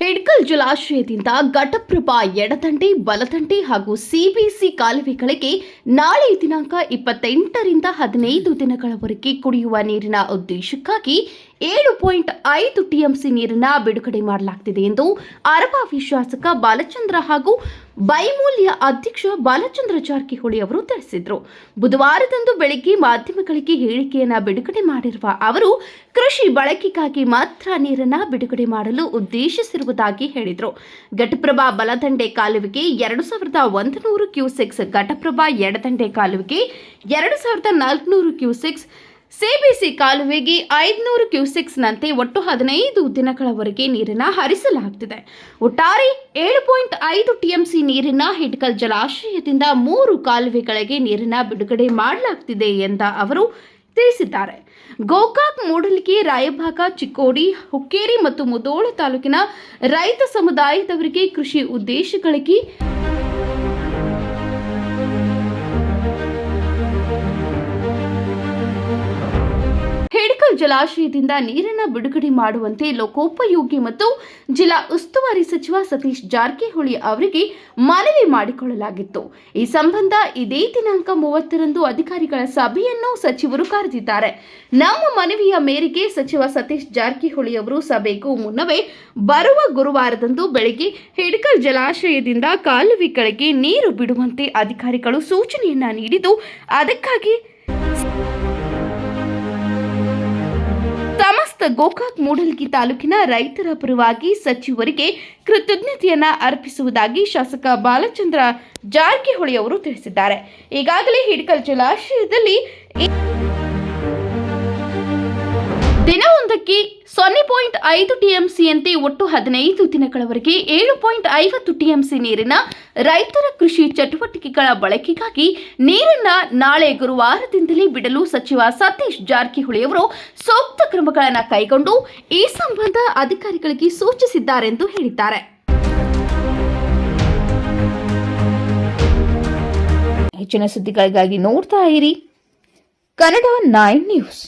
ಹಿಡ್ಕಲ್ ಜಲಾಶಯದಿಂದ ಘಟಪ್ರಭಾ ಎಡದಂಡೆ, ಬಲದಂಡೆ ಹಾಗೂ ಸಿಬಿಸಿ ಕಾಲುವೆಗಳಿಗೆ ನಾಳೆ ದಿನಾಂಕ ಇಪ್ಪತ್ತೆಂಟರಿಂದ ಹದಿನೈದು ದಿನಗಳವರೆಗೆ ಕುಡಿಯುವ ನೀರಿನ ಉದ್ದೇಶಕ್ಕಾಗಿ ಏಳು ಪಾಯಿಂಟ್ ಐದು ಟಿಎಂಸಿ ನೀರನ್ನ ಬಿಡುಗಡೆ ಮಾಡಲಾಗ್ತಿದೆ ಎಂದು ಅರಬ ವಿಶ್ವಾಸಕ ಬಾಲಚಂದ್ರ ಹಾಗೂ ಬೈಮೂಲ್ಯ ಅಧ್ಯಕ್ಷ ಬಾಲಚಂದ್ರ ಜಾರಕಿಹೊಳಿ ಅವರು ತಿಳಿಸಿದರು. ಬುಧವಾರದಂದು ಬೆಳಗ್ಗೆ ಮಾಧ್ಯಮಗಳಿಗೆ ಹೇಳಿಕೆಯನ್ನು ಬಿಡುಗಡೆ ಮಾಡಿರುವ ಅವರು, ಕೃಷಿ ಬಳಕೆಗಾಗಿ ಮಾತ್ರ ನೀರನ್ನ ಬಿಡುಗಡೆ ಮಾಡಲು ಉದ್ದೇಶಿಸಿರುವುದಾಗಿ ಹೇಳಿದರು. ಘಟಪ್ರಭಾ ಬಲದಂಡೆ ಕಾಲುವೆಗೆ ಎರಡು ಸಾವಿರದ ಒಂದು ನೂರು ಕ್ಯೂಸೆಕ್ಸ್ ಘಟಪ್ರಭಾ ಎಡದಂಡೆ ಕಾಲುವೆಗೆ ಎರಡು ಸಾವಿರದ ನಾಲ್ಕುನೂರು ಕ್ಯೂಸೆಕ್ಸ್ ಸಿಬಿಸಿ ಕಾಲುವೆಗೆ ಐದುನೂರು ಕ್ಯೂಸೆಕ್ಸ್ನಂತೆ ಒಟ್ಟು ಹದಿನೈದು ದಿನಗಳವರೆಗೆ ನೀರನ್ನು ಹರಿಸಲಾಗುತ್ತಿದೆ ಒಟ್ಟಾರೆ ಏಳು ಪಾಯಿಂಟ್ ಐದು ಟಿಎಂಸಿ ನೀರಿನ ಹಿಡ್ಕಲ್ ಜಲಾಶಯದಿಂದ ಮೂರು ಕಾಲುವೆಗಳಿಗೆ ನೀರನ್ನು ಬಿಡುಗಡೆ ಮಾಡಲಾಗ್ತಿದೆ ಎಂದ ಅವರು ತಿಳಿಸಿದ್ದಾರೆ. ಗೋಕಾಕ್ ಮೂಡಲಿಕೆ ರಾಯಭಾಗ, ಚಿಕ್ಕೋಡಿ, ಹುಕ್ಕೇರಿ ಮತ್ತು ಮುದೋಳ ತಾಲೂಕಿನ ರೈತ ಸಮುದಾಯದವರಿಗೆ ಕೃಷಿ ಉದ್ದೇಶಗಳಿಗೆ ಜಲಾಶಯದಿಂದ ನೀರನ್ನು ಬಿಡುಗಡೆ ಮಾಡುವಂತೆ ಲೋಕೋಪಯೋಗಿ ಮತ್ತು ಜಿಲ್ಲಾ ಉಸ್ತುವಾರಿ ಸಚಿವ ಸತೀಶ್ ಜಾರಕಿಹೊಳಿ ಅವರಿಗೆ ಮನವಿ ಮಾಡಿಕೊಳ್ಳಲಾಗಿತ್ತು. ಈ ಸಂಬಂಧ ಇದೇ ದಿನಾಂಕ ಮೂವತ್ತರಂದು ಅಧಿಕಾರಿಗಳ ಸಭೆಯನ್ನು ಸಚಿವರು ಕರೆದಿದ್ದಾರೆ. ನಮ್ಮ ಮನವಿಯ ಮೇರೆಗೆ ಸಚಿವ ಸತೀಶ್ ಜಾರಕಿಹೊಳಿ ಅವರು ಸಭೆಗೂ ಮುನ್ನವೇ ಬರುವ ಗುರುವಾರದಂದು ಬೆಳಗ್ಗೆ ಹಿಡ್ಕಲ್ ಜಲಾಶಯದಿಂದ ಕಾಲುವೆಗಳಿಗೆ ನೀರು ಬಿಡುವಂತೆ ಅಧಿಕಾರಿಗಳು ಸೂಚನೆಯನ್ನ ನೀಡಿದ್ದು, ಅದಕ್ಕಾಗಿ ಸಮಸ್ತ ಗೋಕಾಕ್ ಮೂಡಲ್ಗಿ ತಾಲೂಕಿನ ರೈತರ ಪರವಾಗಿ ಸಚಿವರಿಗೆ ಕೃತಜ್ಞತೆಯನ್ನ ಅರ್ಪಿಸುವುದಾಗಿ ಶಾಸಕ ಬಾಲಚಂದ್ರ ಜಾರಕಿಹೊಳಿ ಅವರು ತಿಳಿಸಿದ್ದಾರೆ. ಈಗಾಗಲೇ ಹಿಡ್ಕಲ್ ಜಲಾಶಯದಲ್ಲಿ ಈ- ದಿನವೊಂದಕ್ಕೆ ಸೊನ್ನೆ ಪಾಯಿಂಟ್ ಐದು ಟಿಎಂಸಿಯಂತೆ ಒಟ್ಟು ಹದಿನೈದು ದಿನಗಳವರೆಗೆ ಏಳು ಪಾಯಿಂಟ್ ಐವತ್ತು ಟಿಎಂಸಿ ನೀರಿನ ರೈತರ ಕೃಷಿ ಚಟುವಟಿಕೆಗಳ ಬಳಕೆಗಾಗಿ ನೀರನ್ನ ನಾಳೆ ಗುರುವಾರದಿಂದಲೇ ಬಿಡಲು ಸಚಿವ ಸತೀಶ್ ಜಾರಕಿಹೊಳಿ ಅವರು ಸೂಕ್ತ ಕ್ರಮಗಳನ್ನು ಕೈಗೊಂಡು ಈ ಸಂಬಂಧ ಅಧಿಕಾರಿಗಳಿಗೆ ಸೂಚಿಸಿದ್ದಾರೆಂದು ಹೇಳಿದ್ದಾರೆ. ಹೆಚ್ಚಿನ ಸುದ್ದಿಗಳಿಗಾಗಿ ನೋಡ್ತಾ ಇರಿ. Kannada nine news.